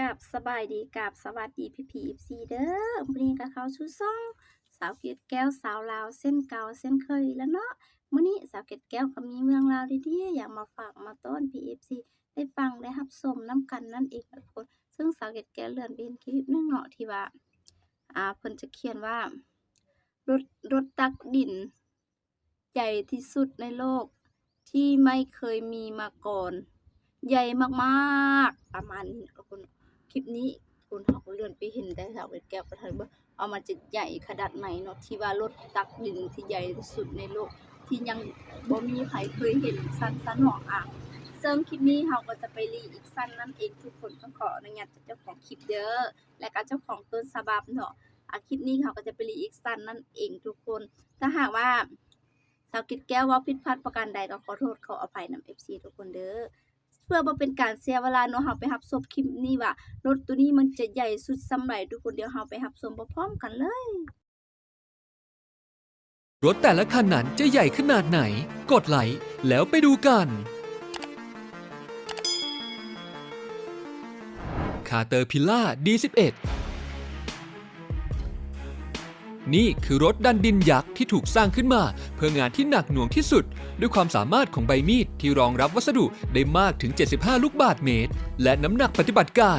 กับสบายดีกับสวัสดีพี่พีซีเด้อมื้อนี้ก็เขาสู่ช่องสาวเกดแก้วสาวลาวเส้นเก่าเส้นเคยแล้วเนาะมื้อนี้สาวเกดแก้วก็มีเรื่องราวดีๆอยากมาฝากมาต้อน PFC ได้ฟังได้รับชมนํกันนั่นเองทุกคน ซึ่งสาวเกดแก้วเลื่อนไปเห็นคลิปนึงเนาะที่ว่าอ่าเพิ่นจะเขียนว่ารถรถตักดิน ใหญ่ที่สุดในโลกที่ไม่เคยมีมาก่อน ใหญ่มากๆประมาณนี้ทุกคน คลิปนี้คุณเขาก็เลื่อนไปเห็นได้สาวเวทแก้วประทานว่าเอามาจะใหญ่ขนาดไหนเนาะที่ว่ารถตักดินที่ใหญ่ที่สุดในโลก ที่ยังบ่มีใครเคยเห็นสั้นสั้นหองอ่างซึ่งคลิปนี้เราก็จะไปรีอีกสั้นนั่นเองทุกคนต้องขออนุญาตจากเจ้าของคลิปเด้อและก็เจ้าของต้นฉบับเนาะอะคลิปนี้เขาก็จะไปรีอีกสั้นนั่นเองทุกคน ถ้าหากว่าสาวกิดแก้วว่าผิดพลาดประการใดก็ขอโทษขออภัยนำ FC ทุกคนเด้อ เพื่อบ่เป็นการเสียเวลาเนาะเฮาไปรับชมคลิปนี้ว่ารถตัวนี้มันจะใหญ่สุดส่ำใดทุกคนเดี๋ยวเฮาไปรับชมพร้อมกันเลยรถแต่ละคันนั้นจะใหญ่ขนาดไหน กดไลค์แล้วไปดูกันคาเตอร์พิล่า D11 นี่คือรถดันดินยักษ์ที่ถูกสร้างขึ้นมา เพื่องานที่หนักหน่วงที่สุด ด้วยความสามารถของใบมีด ที่รองรับวัสดุได้มากถึง 75 ลูกบาทเมตร และน้ำหนักปฏิบัติการ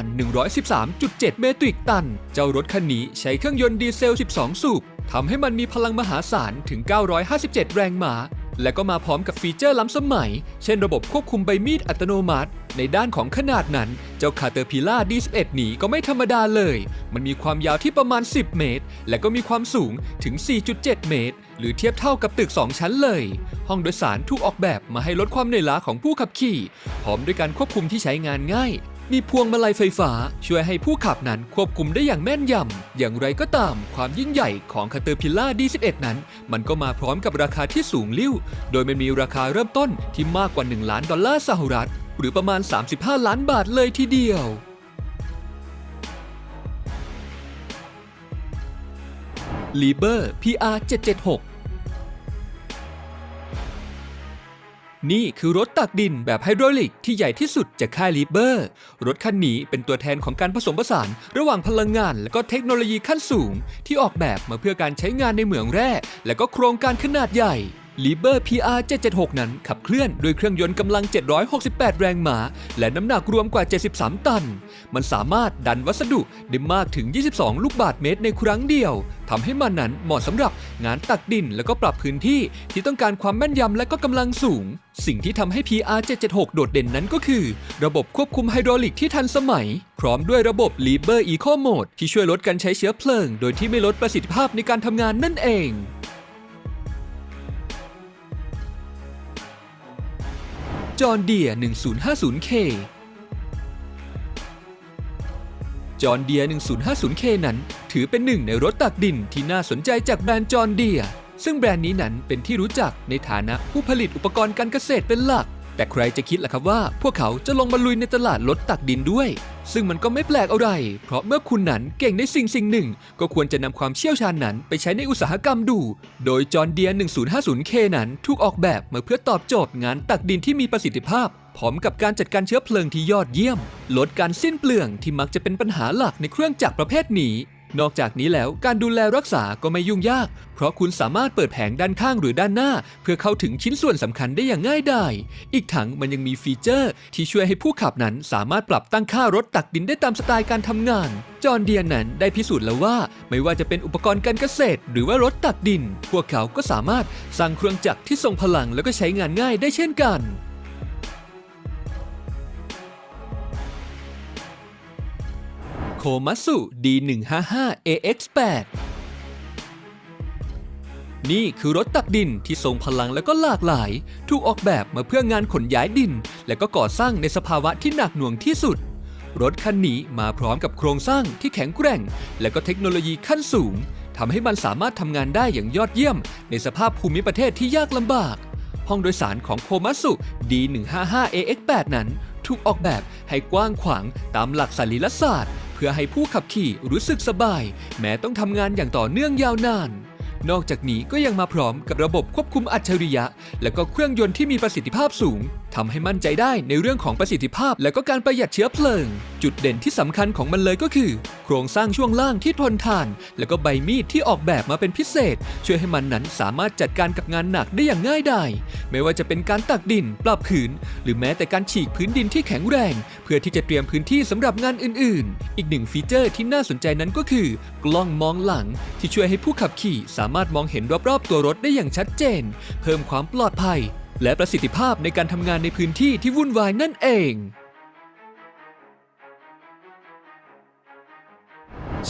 113.7 เมตริกตัน เจ้ารถคันนี้ใช้เครื่องยนต์ดีเซล 12 สูบทำให้มันมีพลังมหาศาลถึง 957 แรงม้า และก็มาพร้อมกับฟีเจอร์ล้ำสมัย เช่นระบบควบคุมใบมีดอัตโนมัติ ในด้านของขนาดนั้น เจ้าคาเตอร์พิล่า D11 นี้ก็ไม่ธรรมดาเลย มันมีความยาวที่ประมาณ 10 เมตร และก็มีความสูงถึง 4.7 เมตร หรือเทียบเท่ากับตึก 2 ชั้นเลย ห้องโดยสารถูกออกแบบมาให้ลดความเหนื่อยล้าของผู้ขับขี่ พร้อมด้วยการควบคุมที่ใช้งานง่าย มีพวงมาลัยไฟฟ้า ช่วยให้ผู้ขับนั้นควบคุมได้อย่างแม่นยำ อย่างไรก็ตาม ความยิ่งใหญ่ของ Caterpillar D11 นั้น มันก็มาพร้อมกับราคาที่สูงลิ่วโดยมันมีราคาเริ่มต้นที่มากกว่า 1 ล้านดอลลาร์สหรัฐ หรือประมาณ 35 ล้านบาทเลยทีเดียว l i b e r PR 776 นี่คือรถตักดินแบบไฮดรอลิกที่ใหญ่ที่สุดจากค่ายลีเบอร์ รถคันนี้เป็นตัวแทนของการผสมผสาน ระหว่างพลังงาน และก็เทคโนโลยีขั้นสูง ที่ออกแบบมาเพื่อการใช้งานในเหมืองแร่ และก็โครงการขนาดใหญ่ l i b e r PR 776 นั้นขับเคลื่อนด้วยเครื่องยนต์กำลัง 768 แรงม้า และน้ำหนักรวมกว่า 73 ตัน มันสามารถดันวัสดุได้มากถึง 22 ลูกบาทเมตรในครั้งเดียวทำให้มันนั้นเหมาะสำหรับงานตักดินและก็ปรับพื้นที่ที่ต้องการความแม่นยำและก็กำลังสูง สิ่งที่ทำให้ PR 776 โดดเด่นนั้นก็คือ ระบบควบคุมไฮดรอลิกที่ทันสมัย พร้อมด้วยระบบ Liber Eco Mode ที่ช่วยลดการใช้เชื้อเพลิง โดยที่ไม่ลดประสิทธิภาพในการทำงานนั่นเอง จอห์นเดีย 1050K จอห์นเดีย 1050K นั้น ถือเป็นหนึ่งในรถตักดินที่น่าสนใจจากแบรนด์จอห์นเดีย ซึ่งแบรนด์นี้นั้นเป็นที่รู้จักในฐานะผู้ผลิตอุปกรณ์การเกษตรเป็นหลัก แต่ใครจะคิดล่ะครับว่า พวกเขาจะลงมาลุยในตลาดรถตักดินด้วย ซึ่งมันก็ไม่แปลกอะไร เพราะเมื่อคุณนั้นเก่งในสิ่งสิ่งหนึ่ง ก็ควรจะนำความเชี่ยวชาญนั้นไปใช้ในอุตสาหกรรมดู โดยจอห์นเดีย 1050K นั้นถูกออกแบบมาเพื่อตอบโจทย์งานตักดินที่มีประสิทธิภาพ พร้อมกับการจัดการเชื้อเพลิงที่ยอดเยี่ยม ลดการสิ้นเปลืองที่มักจะเป็นปัญหาหลักในเครื่องจักรประเภทนี้ นอกจากนี้แล้วการดูแลรักษาก็ไม่ยุ่งยาก เพราะคุณสามารถเปิดแผงด้านข้างหรือด้านหน้า เพื่อเข้าถึงชิ้นส่วนสำคัญได้อย่างง่ายดายอีกทั้งมันยังมีฟีเจอร์ ที่ช่วยให้ผู้ขับนั้นสามารถปรับตั้งค่ารถตักดินได้ตามสไตล์การทำงาน จอห์เดียนนั้นได้พิสูจน์แล้วว่า ไม่ว่าจะเป็นอุปกรณ์การเกษตร หรือว่ารถตักดิน พวกเขาก็สามารถสร้างเครื่องจักรที่ทรงพลังแล้วก็ใช้งานง่ายได้เช่นกัน โคมัสุ D155 AX8 นี่คือรถตักดินที่ทรงพลังและก็หลากหลาย ถูกออกแบบมาเพื่องานขนย้ายดิน และก็ก่อสร้างในสภาวะที่หนักหน่วงที่สุด รถคันนี้มาพร้อมกับโครงสร้างที่แข็งแกร่ง และก็เทคโนโลยีขั้นสูงทำให้มันสามารถทำงานได้อย่างยอดเยี่ยม ในสภาพภูมิประเทศที่ยากลำบาก ห้องโดยสารของโคมัสุ D155 AX8 นั้นถูกออกแบบให้กว้างขวางตามหลักสรีรศาสตร์ พื่อให้ผู้ขับขี่รู้สึกสบาย แม้ต้องทำงานอย่างต่อเนื่องยาวนาน นอกจากนี้ก็ยังมาพร้อมกับระบบควบคุมอัจฉริยะ และก็เครื่องยนต์ที่มีประสิทธิภาพสูง ทำให้มั่นใจได้ในเรื่องของประสิทธิภาพ และก็การประหยัดเชื้อเพลิง จุดเด่นที่สำคัญของมันเลยก็คือ โครงสร้างช่วงล่างที่ทนทาน และก็ใบมีดที่ออกแบบมาเป็นพิเศษ ช่วยให้มันนั้นสามารถจัดการกับงานหนักได้อย่างง่ายดายไม่ว่าจะเป็นการตักดิน ปรับผืน หรือแม้แต่การฉีกพื้นดินที่แข็งแรง เพื่อที่จะเตรียมพื้นที่สำหรับงานอื่น ๆ อีกหนึ่งฟีเจอร์ที่น่าสนใจนั้นก็คือ กล้องมองหลัง ที่ช่วยให้ผู้ขับขี่ สามารถมองเห็นรอบๆตัวรถได้อย่างชัดเจน เพิ่มความปลอดภัย และประสิทธิภาพในการทำงานในพื้นที่ที่วุ่นวายนั่นเอง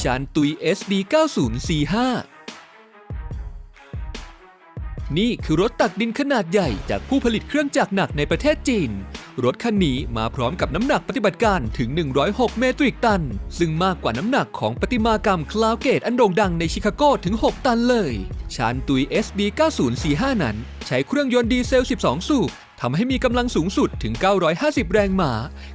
ชานตุย SD 9045นี่คือรถตักดินขนาดใหญ่จากผู้ผลิตเครื่องจักรหนักในประเทศจีน รถคันนี้มาพร้อมกับน้ำหนักปฏิบัติการถึง 106 เมตริกตัน ซึ่งมากกว่าน้ำหนักของประติมากรรมคลาวเกตอันโด่งดังในชิคาโกถึง 6 ตันเลยชานตุย SD 9045 นั้น ใช้เครื่องยนต์ดีเซล 12 สูบทำให้มีกำลังสูงสุดถึง 950 แรงม้า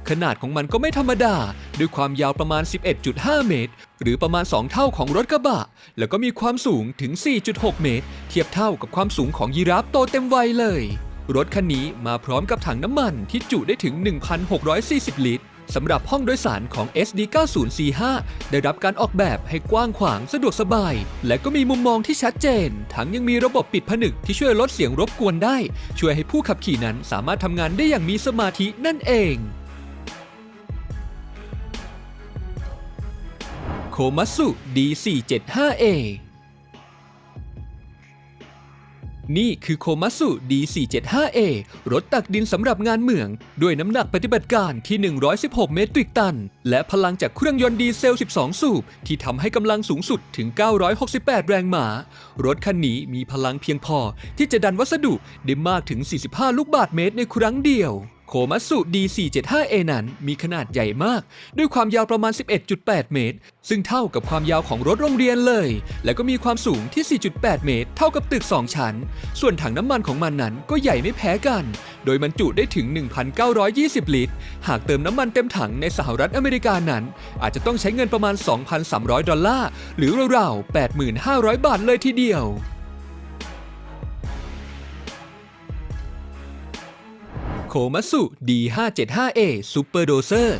ขนาดของมันก็ไม่ธรรมดา ด้วยความยาวประมาณ 11.5 เมตร หรือประมาณ 2 เท่าของรถกระบะ แล้วก็มีความสูงถึง 4.6 เมตร เทียบเท่ากับความสูงของยีราฟโตเต็มวัยเลย รถคันนี้มาพร้อมกับถังน้ำมันที่จุได้ถึง 1,640 ลิตรสำหรับห้องโดยสารของ SD 9045 ได้รับการออกแบบให้กว้างขวางสะดวกสบาย และก็มีมุมมองที่ชัดเจน ทั้งยังมีระบบปิดผนึกที่ช่วยลดเสียงรบกวนได้ ช่วยให้ผู้ขับขี่นั้นสามารถทำงานได้อย่างมีสมาธินั่นเองโคมัตสุ D475A นี่คือโคมัตสุ D475A รถตักดินสำหรับงานเหมือง ด้วยน้ำหนักปฏิบัติการที่ 116 เมตริกตัน และพลังจากเครื่องยนต์ดีเซล 12 สูบ ที่ทำให้กำลังสูงสุดถึง 968 แรงหมา รถคันนี้มีพลังเพียงพอที่จะดันวัสดุได้มากถึง 45 ลูกบาศเมตรในครั้งเดียว โคมัสุ D475A นั้นมีขนาดใหญ่มาก ด้วยความยาวประมาณ 11.8 เมตร ซึ่งเท่ากับความยาวของรถโรงเรียนเลย และก็มีความสูงที่ 4.8 เมตร เท่ากับตึก 2 ชั้น ส่วนถังน้ำมันของมันนั้นก็ใหญ่ไม่แพ้กัน โดยบรรจุได้ถึง 1,920 ลิตร หากเติมน้ำมันเต็มถังในสหรัฐอเมริกานั้น อาจจะต้องใช้เงินประมาณ 2,300 ดอลลาร์ หรือราวๆ 8,500 บาทเลยทีเดียว มัสุ D575A Super Doser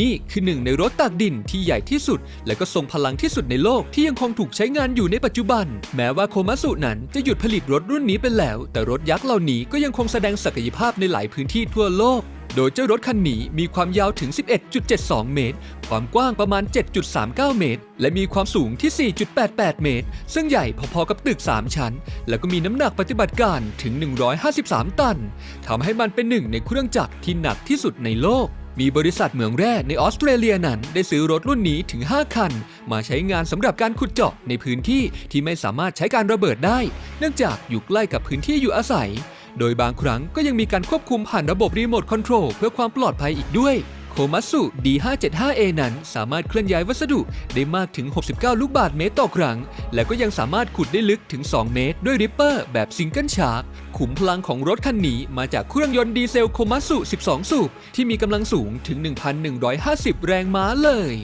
นี่คือหนึ่งในรถตักดินที่ใหญ่ที่สุด และก็ทรงพลังที่สุดในโลกที่ยังคงถูกใช้งานอยู่ในปัจจุบัน แม้ว่าโคมัสุนั้นจะหยุดผลิตรถรุ่นนี้ไปแล้ว แต่รถยักษ์เหล่านี้ก็ยังคงแสดงศักยภาพในหลายพื้นที่ทั่วโลก โดยเจ้ารถคันนี้มีความยาวถึง 11.72 เมตร ความกว้างประมาณ 7.39 เมตร และมีความสูงที่ 4.88 เมตร ซึ่งใหญ่พอๆกับตึก 3 ชั้น แล้วก็มีน้ำหนักปฏิบัติการถึง 153 ตัน ทำให้มันเป็นหนึ่งในเครื่องจักรที่หนักที่สุดในโลกมีบริษัทเหมืองแร่ในออสเตรเลียนั้น ได้ซื้อรถรุ่นนี้ถึง 5 คัน มาใช้งานสำหรับการขุดเจาะในพื้นที่ที่ไม่สามารถใช้การระเบิดได้ เนื่องจากอยู่ใกล้กับพื้นที่อยู่อาศัย โดยบางครั้งก็ยังมีการควบคุมผ่านระบบรีโมทคอนโทรลเพื่อความปลอดภัยอีกด้วย โคมัตสุ D575A นั้นสามารถเคลื่อนย้ายวัสดุได้มากถึง 69 ลูกบาศก์เมตรต่อครั้ง และก็ยังสามารถขุดได้ลึกถึง 2 เมตร ด้วยริปเปอร์แบบซิงเกิลชาร์กขุมพลังของรถคันนี้มาจากเครื่องยนต์ดีเซลโคมัตสุ 12 สูบที่มีกำลังสูงถึง 1,150 แรงม้าเลย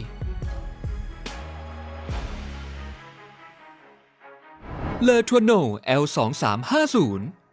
เลอทัวโน L2350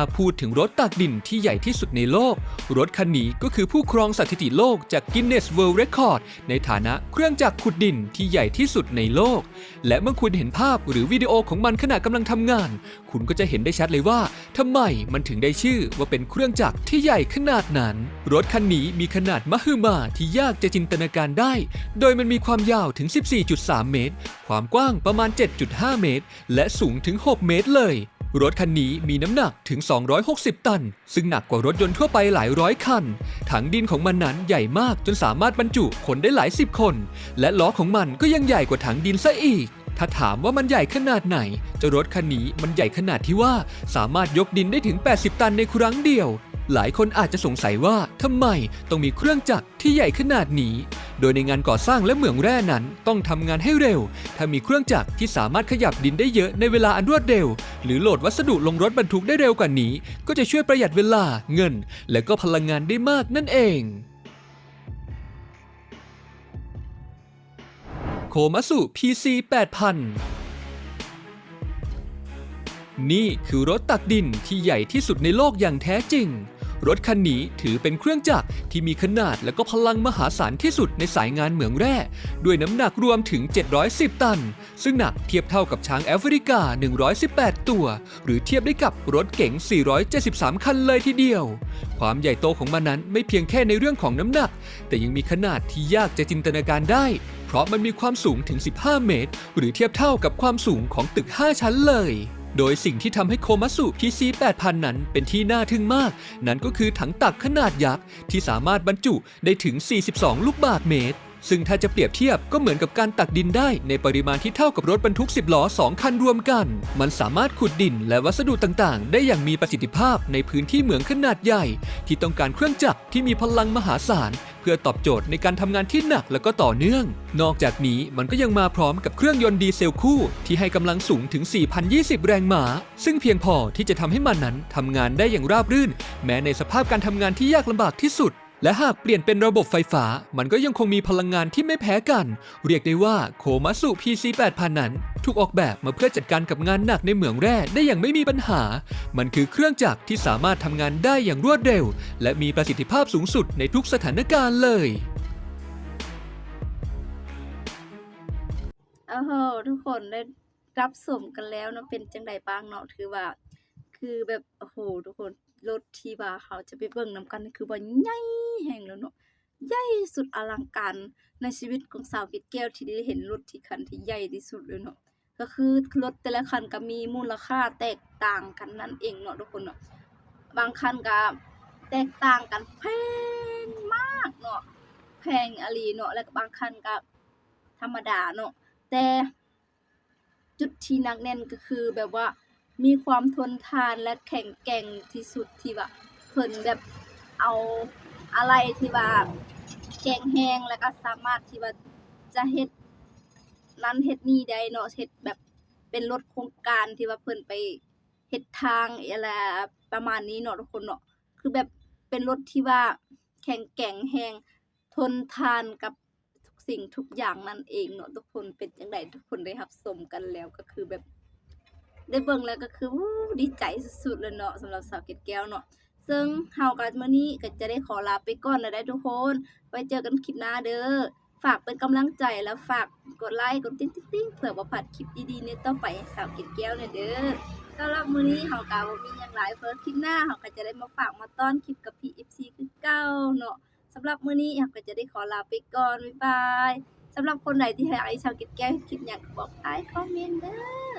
ถ้าพูดถึงรถตักดินที่ใหญ่ที่สุดในโลก รถคันนี้ก็คือผู้ครองสถิติโลกจาก Guinness World Record ในฐานะเครื่องจักรขุดดินที่ใหญ่ที่สุดในโลก และเมื่อคุณเห็นภาพหรือวิดีโอของมันขณะกำลังทำงาน คุณก็จะเห็นได้ชัดเลยว่าทำไมมันถึงได้ชื่อว่าเป็นเครื่องจักรที่ใหญ่ขนาดนั้น รถคันนี้มีขนาดมหึมาที่ยากจะจินตนาการได้ โดยมันมีความยาวถึง 14.3 เมตร ความกว้างประมาณ 7.5 เมตร และสูงถึง 6 เมตรเลย รถคันนี้มีน้ำหนักถึง 260 ตัน ซึ่งหนักกว่ารถยนต์ทั่วไปหลายร้อยคัน ถังดินของมันนั้นใหญ่มากจนสามารถบรรจุคนได้หลายสิบคน และล้อของมันก็ยังใหญ่กว่าถังดินซะอีก ถ้าถามว่ามันใหญ่ขนาดไหน เจ้ารถคันนี้มันใหญ่ขนาดที่ว่าสามารถยกดินได้ถึง 80 ตันในครั้งเดียว หลายคนอาจจะสงสัยว่าทำไมต้องมีเครื่องจักรที่ใหญ่ขนาดนี้ โดยในงานก่อสร้างและเหมืองแร่นั้นต้องทำงานให้เร็ว ถ้ามีเครื่องจักรที่สามารถขยับดินได้เยอะในเวลาอันรวดเร็ว หรือโหลดวัสดุลงรถบรรทุกได้เร็วกว่านี้ ก็จะช่วยประหยัดเวลาเงิน และก็พลังงานได้มากนั่นเองโคมัสุ PC 8000นี่คือรถตักดินที่ใหญ่ที่สุดในโลกอย่างแท้จริง รถคันนี้ถือเป็นเครื่องจักรที่มีขนาดและก็พลังมหาศาลที่สุดในสายงานเหมืองแร่ ด้วยน้ำหนักรวมถึง 710 ตัน ซึ่งหนักเทียบเท่ากับช้างแอฟริกา 118 ตัว หรือเทียบได้กับรถเก๋ง 473 คันเลยทีเดียว ความใหญ่โตของมันนั้นไม่เพียงแค่ในเรื่องของน้ำหนัก แต่ยังมีขนาดที่ยากจะจินตนาการได้ เพราะมันมีความสูงถึง 15 เมตร หรือเทียบเท่ากับความสูงของตึก 5 ชั้นเลย โดยสิ่งที่ทำให้โคมัตสุ PC 8000 นั้นเป็นที่น่าทึ่งมาก นั่นก็คือถังตักขนาดยักษ์ที่สามารถบรรจุได้ถึง 42 ลูกบาศก์เมตร ซึ่งถ้าจะเปรียบเทียบก็เหมือนกับการตักดินได้ในปริมาณที่เท่ากับรถบรรทุก 10 ล้อ 2 คันรวมกัน มันสามารถขุดดินและวัสดุต่างๆ ได้อย่างมีประสิทธิภาพในพื้นที่เหมืองขนาดใหญ่ ที่ต้องการเครื่องจักรที่มีพลังมหาศาล เพื่อตอบโจทย์ในการทำงานที่หนักและก็ต่อเนื่อง นอกจากนี้มันก็ยังมาพร้อมกับเครื่องยนต์ดีเซลคู่ ที่ให้กำลังสูงถึง 4,020 แรงม้า ซึ่งเพียงพอที่จะทำให้มันนั้นทำงานได้อย่างราบรื่น แม้ในสภาพการทำงานที่ยากลำบากที่สุด และหากเปลี่ยนเป็นระบบไฟฟ้า มันก็ยังคงมีพลังงานที่ไม่แพ้กัน เรียกได้ว่าโคมัสุ PC 8000นั้น ถูกออกแบบมาเพื่อจัดการกับงานหนักในเหมืองแร่ได้อย่างไม่มีปัญหา มันคือเครื่องจักรที่สามารถทำงานได้อย่างรวดเร็ว และมีประสิทธิภาพสูงสุดในทุกสถานการณ์เลย โอ้โหทุกคนได้รับสมกันแล้วเนาะเป็นจังใดบ้างเนาะถือว่า คือแบบโอ้โหทุกคน รถที่ว่าเขาจะไปเบิ่งนํกันนี่คือว่าใหญ่แห่งแล้วเนาะใหญ่สุดอลังการในชีวิตของสาวเกดแก้วที่ได้เห็นรถที่คันที่ใหญ่ที่สุดเลยเนาะก็คือรถแต่ละคันก็มีมูลค่าแตกต่างกันนั่นเองเนาะทุกคนเนาะบางคันก็แตกต่างกันแพงมากเนาะแพงอลีเนาะแล้วก็บางคันก็ธรรมดาเนาะแต่จุดที่นักแน่นก็คือแบบว่า มีความทนทานและแข็งแกร่งที่สุดที่ว่าเพิ่นแบบเอาอะไรที่ว่าแข็งแรงแล้วก็สามารถที่ว่าจะเฮ็ดนั้นเฮ็ดนี่ได้เนาะเฮ็ดแบบเป็นรถโครงการที่ว่าเพิ่นไปเฮ็ดทางอะไรประมาณนี้เนาะทุกคนเนาะคือแบบเป็นรถที่ว่าแข็งแกร่งแรงทนทานกับทุกสิ่งทุกอย่างนั่นเองเนาะทุกคนเป็นจังไดทุกคนได้รับชมกันแล้วก็คือแบบ ได้เบิ่งแล้วก็คือวู้ดีใจสุดๆเลยเนาะสำหรับสาวเกดแก้วเนาะซึ่งเฮาก็มื้อนี้ก็จะได้ขอลาไปก่อนแล้วได้ทุกคน ไว้เจอกันคลิปหน้าเด้อฝากเป็นกำลังใจแล้วฝากกดไลค์กดติ๊งๆๆเผื่อบ่พลาดคลิปดีๆในต่อไปสาวเกดแก้วเนี่ยเด้อสำหรับมื้อนี้เฮาก็บ่มีหยังหลายเพิ่นคลิปหน้าเฮาก็จะได้มาฝากมาต้อนคลิปกับพี่ FC คือเก่าเนาะสำหรับมื้อนี้อยาก็จะได้ขอลาไปก่อนบ๊ายบายสำหรับคนไหนที่อยากให้ชาวเก็ดแก้วคลิปหยังก็บอกใต้คอมเมนต์เด้อ